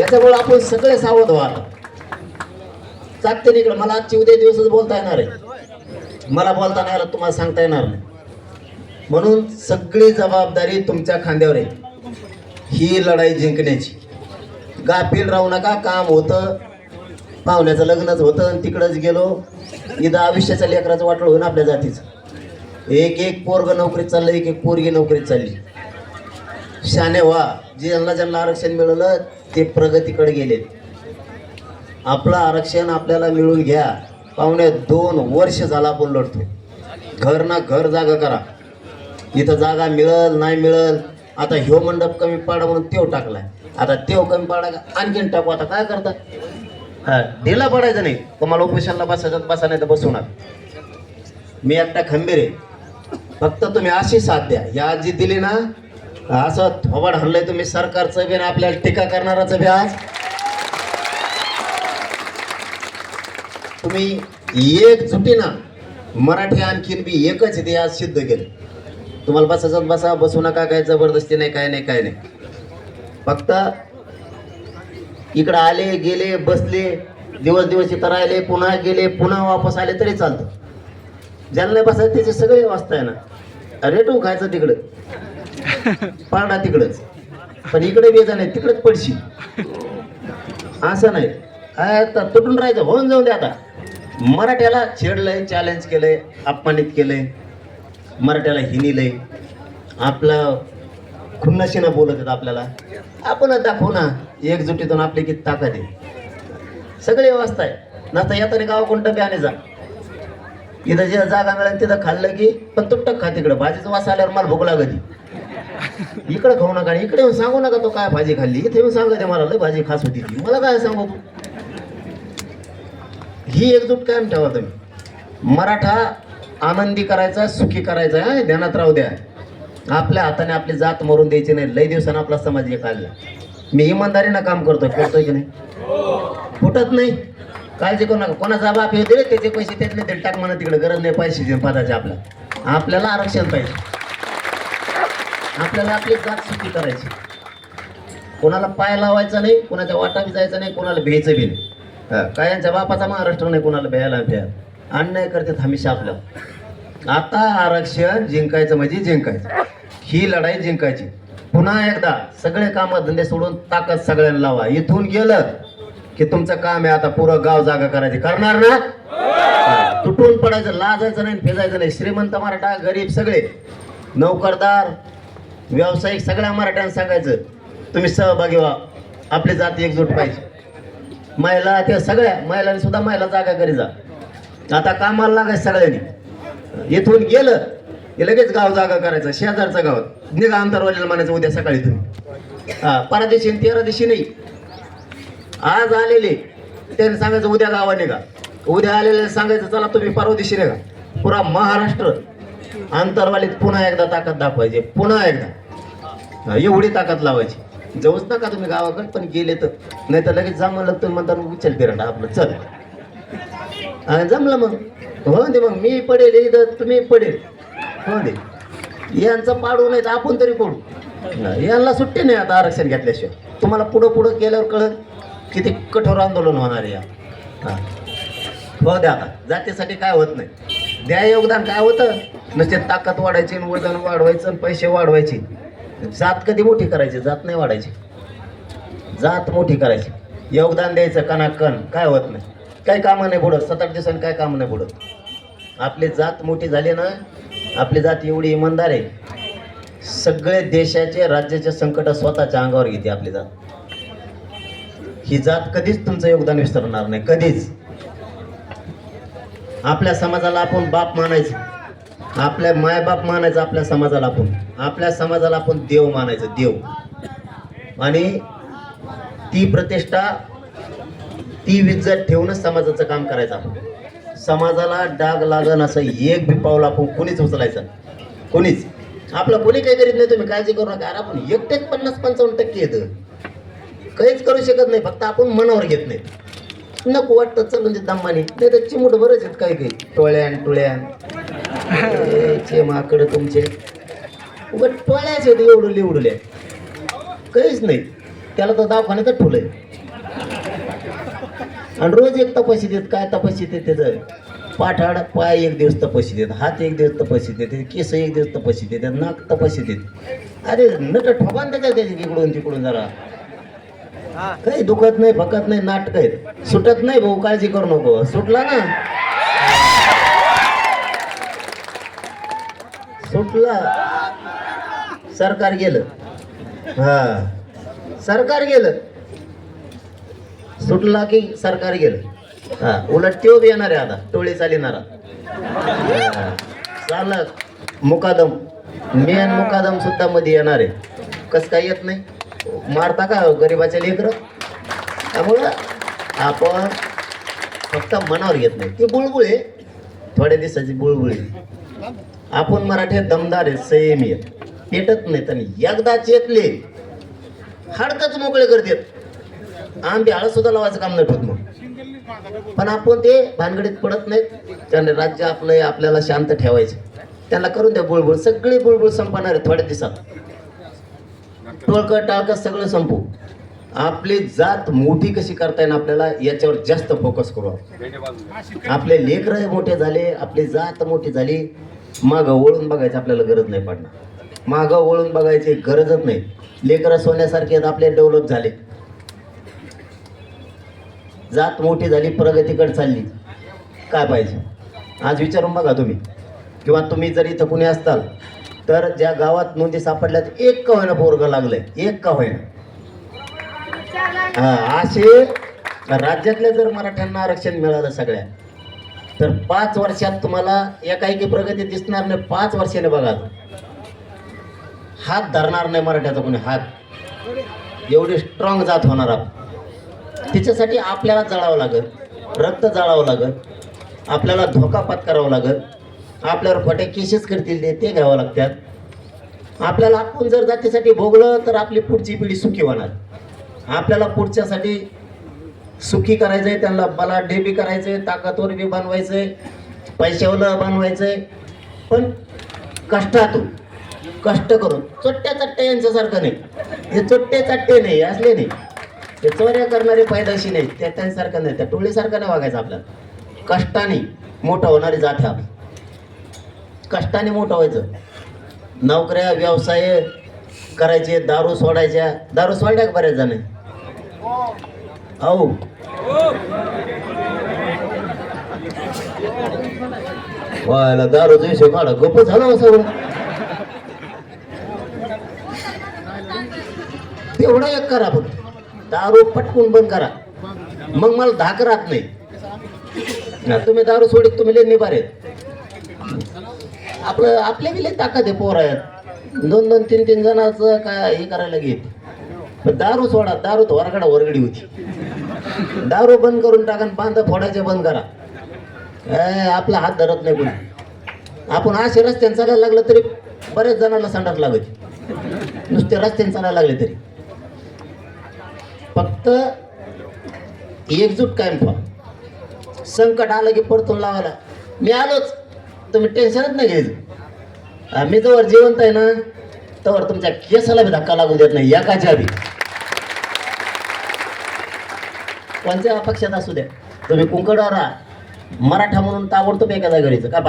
याच्यामुळे आपण सगळे सावध व्हा चालते चाकते इकडे मला आजची उद्या दिवसच बोलता येणार आहे. मला बोलता नाही आलं तुम्हाला सांगता येणार नाही. म्हणून सगळी जबाबदारी तुमच्या खांद्यावर आहे. ही लढाई जिंकण्याची. गाफील राहू नका काम होतं पाहुण्याचं लग्नच होतं आणि तिकडंच गेलो. इथं आयुष्याच्या लेकराचं वाटलं होईन आपल्या जातीचं. एक एक पोरग नोकरीत चाललं एक एक पोरगी नोकरीत चालली. शाने व्हा ज्यांना ज्यांना आरक्षण मिळालं ते प्रगतीकडे गेलेत आपलं आरक्षण आपल्याला मिळून घ्या. पाहुणे दोन वर्ष झाला आपण लढतो घर ना घर जागा करा. इथं जागा मिळल नाही मिळल आता ह्यो मंडप कमी पाडा म्हणून तेव टाकलाय. आता तेव कमी पाडा का आणखीन टाकू. आता काय करता हा ढिला पडायचं नाही. तुम्हाला उपोषणला बसायचं बसा नाही तर बसू नका मी एकटा खंबीर आहे. फक्त तुम्ही अशी साथ द्या. या आजी दिली ना असं थोबाड हल्लंय तुम्ही सरकारचं बी आपल्याला टीका करणाराचं बी आज. तुम्ही एक जुटीना मराठी आणखीन बी एकच आहे ते आज सिद्ध केलं. तुम्हाला बसायचं बसा बसू नका काय जबरदस्ती नाही काय नाही काय नाही. फक्त इकडं आले गेले बसले दिवस दिवस इथं राहिले पुन्हा गेले पुन्हा वापस आले तरी चालतं. ज्यांना नाही बसायचं त्याचे सगळे वाचता आहे ना. रेटून खायचं तिकडं. पारडा तिकडंच. पण इकडे वेजा नाही तिकडंच पडशी असं नाही. आता तुटून राहायचं होऊन जाऊन दे आता. मराठ्याला छेडलंय चॅलेंज केलंय अपमानित केलंय. मराठ्याला हिनिलंय आपलं खुन्नशीनं बोलत आहेत आपल्याला. आपणच दाखवू हो ना एकजुटीतून आपली किती ताकद आहे. सगळी व्यवस्था आहे. नसता येताना गाव कोणतं बी आणि जा. इथं जे जागा मिळेल तिथं खाल्लं की पण तुटक खा तिकडं. भाजीचं वास आल्यावर मला भूक लागली इकडं खाऊ नका आणि इकडे येऊन सांगू नका तो काय भाजी खाल्ली. इथे येऊन सांगते मला लय भाजी खास होती ती. मला काय सांगू? तू ही एकजूट कायम ठेवा तुम्ही. मराठा आनंदी करायचा सुखी करायचा आहे ध्यानात राहू द्या. आपल्या हाताने आपली जात मरून द्यायची नाही. लय दिवसानं आपला समाज एक आला मी इमानदारीनं काम करतो करतोय की नाही? फुटत नाही. काळजी करू नका. कोणाचा बाप हे दिले त्याचे पैसे त्यातले ते टाक म्हणा तिकडे गरज नाही पैसे पदाचे आपल्या आपल्याला आरक्षण पाहिजे. आपल्याला आपली जात सुखी करायची. कोणाला पाय लावायचा नाही कोणाच्या वाटावी जायचं नाही कोणाला भ्यायचं बी नाही. काय यांच्या बापाचा महाराष्ट्र नाही कोणाला भ्यायला भ्या अन्याय करतात हमेशा आपल्याला. आता आरक्षण जिंकायचं म्हणजे जिंकायचं. ही लढाई जिंकायची. पुन्हा एकदा सगळे कामं धंदे सोडून ताकद सगळ्यांना लावा. इथून गेलं की तुमचं काम आहे आता पुरं गाव जागा करायची. करणार ना? तुटून पडायचं लाजायचं नाही फेजायचं नाही. श्रीमंत मराठा गरीब सगळे. नोकरदार व्यावसायिक सगळ्या मराठ्यांना सांगायचं तुम्ही सहभागी व्हा. आपली जाती एकजूट पाहिजे. महिला त्या सगळ्या महिलांनी सुद्धा महिला जागा करी जा. आता कामाला लागायचं सगळ्यांनी. इथून गेलं की लगेच गाव जागा करायचं शेजारचं गाव. निघा अंतरवालीला म्हणायचं उद्या सकाळी तुम्ही. हा परदेशी तेरा दिवशी नाही. आज आलेले त्यांनी सांगायचं उद्या गावा निघा. उद्या आलेले सांगायचं चला तुम्ही परवा दिवशी निघा. पुरा महाराष्ट्र अंतरवालीत पुन्हा एकदा ताकद दाखवायची. पुन्हा एकदा. एवढी ताकद लावायची. जाऊच नका तुम्ही गावाकडे पण गेले तर. नाही तर लगेच जमा लागतो म्हणताना उचल पिरंडा आपलं चल. आणि जमलं मग. हो दे मग मी पडेल इथं तुम्ही पडेल. हो दे. यांचं पाडू नाही तर आपण तरी पडू. यांना सुट्टी नाही आता आरक्षण घेतल्याशिवाय. तुम्हाला पुढं पुढं केल्यावर कळत किती कठोर आंदोलन होणार आहे या. हा. हो द्या आता. जातीसाठी काय होत नाही. द्या योगदान काय होतं? नुसते ताकद वाढायची वजन वाढवायचं पैसे वाढवायचे. जात कधी मोठी करायची? जात नाही वाढायची. जात मोठी करायची. योगदान द्यायचं कणा कण काय होत नाही. काही कामं नाही बुडत. सात आठ दिवसांनी काय कामं नाही बुडत. आपली जात मोठी झाली ना आपली जात एवढी इमानदार आहे. सगळे देशाचे राज्याचे संकट स्वतःच्या अंगावर घेते आपली जात. ही जात कधीच तुमचं योगदान विसरणार नाही. कधीच. आपल्या समाजाला आपण बाप मानायचं. आपल्या मायबाप मानायचं आपल्या समाजाला आपण. आपल्या समाजाला आपण देव मानायचं देव. आणि ती प्रतिष्ठा ती विज्जत ठेवूनच समाजाचं काम करायचं आपण. समाजाला डाग लागन असं एक बी पाऊल आपण कोणीच उचलायचं कोणीच. आपलं कोणी काही करीत नाही तुम्ही काळजी करू नका. अरे आपण एकटेच पन्नास पंचावन्न टक्के येतं काहीच करू शकत नाही फक्त आपण मनावर घेत नाही. नको वाटतं चल म्हणजे दम्माने. नाही तर चिमूट बरंच आहेत काही काही. टोळ्यान टोळ्यान. चे माकड तुमचे. उगत टोळ्याच आहेत एवढं लिवडल्या काहीच नाही. त्याला तर दवाखान्यातच ठेवलंय. आणि रोज एक तपाशी देत काय तपाशी देत त्याचं? पाठाड पाय एक दिवस तपाशी देत हात एक दिवस तपाशी देते केस एक दिवस तपाशी देते नाक तपाशी देत अरे नट ठोकान त्याच्या त्याच्या इकडून तिकडून जरा. काही दुखत नाही फकत नाही नाटक आहेत. सुटत नाही भाऊ काळजी करू नको. सुटला ना सुटला. सरकार गेलं. हा. सरकार गेलं. सुटला की सरकार गेलं. हा. उलट त्यो येणार आहे आता. टोळी चालिनारा हा. चालक मुकादम. मेन मुकादम सुद्धा मध्ये येणार आहे. कस काय येत नाही? मारता का गरीबाच्या लेकर? त्यामुळं आपण फक्त मनावर घेत नाही. ती बुळबुळ आहे. थोड्या दिवसाची बुळबुळ आपण मराठे दमदार आहे संयमी आहेत. पेटत नाहीत आणि एकदा चेतले हाडकच मोकळे करतात. आंबे आळस सुद्धा लावायचं काम नाही ठेवत मग पण आपण ते भानगडीत पडत नाहीत. त्याने राज्य आपलं आपल्याला शांत ठेवायचं. त्यांना करून द्या बुळबुळ. सगळी बुळबुळ संपणार आहे थोड्या दिवसात. टोळकं टाळकं सगळं संपू. आपली जात मोठी कशी करता येईल आपल्याला याच्यावर जास्त फोकस करू आपले लेकर मोठे झाले आपली जात मोठी झाली मागं वळून बघायची आपल्याला गरज नाही पडणार. मागं वळून बघायची गरजच नाही. लेकरं सोन्यासारखे आपले डेव्हलप झाले. जात मोठी झाली प्रगतीकडे चालली. काय पाहिजे? आज विचारून बघा तुम्ही. किंवा तुम्ही जर इथं कुणी असताल तर ज्या गावात नोंदी सापडल्यात एक का होईना पोरग लागलंय. एक का होईना. असे राज्यातल्या जर मराठ्यांना आरक्षण मिळालं सगळ्या तर पाच वर्षात तुम्हाला एकाएकी प्रगती दिसणार नाही पाच वर्षाने बघा. हात धरणार नाही मराठ्याचा कोणी हात. एवढी स्ट्रॉंग जात होणार आप. तिच्यासाठी आपल्याला जळावं लागत रक्त जाळावं लागत आपल्याला धोका पत्करावं लागत आपल्यावर फटे केसेस करतील ते ते घ्यावं लागतात. आपल्याला आपण जर जातीसाठी भोगलं तर आपली पुढची पिढी सुखी होणार. आपल्याला पुढच्यासाठी सुखी करायचंय त्यांना बला डेबी करायचंय ताकदवर बी बनवायचंय पैशावर बनवायचंय. पण कष्टातून कष्ट करून चोट्ट्या चट्ट्या यांच्यासारखं नाही. हे चोट्टे चट्टे नाही असले नाही. ते चोऱ्या करणारे फायदाशी नाही त्या त्यांसारखं नाही त्या टोळीसारखं नाही वागायचं आपल्याला. कष्टाने मोठं होणारी जात आहे आपली. कष्टाने मोठं व्हायचं. नोकऱ्या व्यवसाय करायचे दारू सोडायच्या. दारू सोडल्या का बऱ्याच जण आओ व्हायला दारू जैसे काढा गप झालं सगळं तेवढा एक करा फक्त. दारू पटकून बंद करा. मग मला धाक राहत नाही. ना, तुम्ही दारू सोडीत तुम्ही लय निभार आहेत. आपलं आपल्या बी लय ताकद आहे पोर आहेत. दोन दोन तीन तीन जणांचं काय हे करायला घेत दारू सोडा दारू तर वरगडा वरगडी होती. दारू बंद करून टाका आणि बांधा फोडायचे बंद करा. ए, आपला हात धरत नाही कोणी. आपण असे रस्त्याने चालायला लागलं तरी बऱ्याच जणांना संडास लागत नुसते रस्त्याने चालायला लागले तरी. फक्त एकजूट कायम ठेवा. संकट आलं की परतून लावायला. मी आलोच. तुम्ही टेन्शनच नाही घ्यायचं. मी जवळ जिवंत आहे ना. तर तुमच्या केसाला बी धक्का लागू देत नाही एकाच्या बी. कोणत्या पक्षात असू द्या. तुम्ही कुंकडवर राहा मराठा म्हणून ताबडतोब एखादा घरीचं का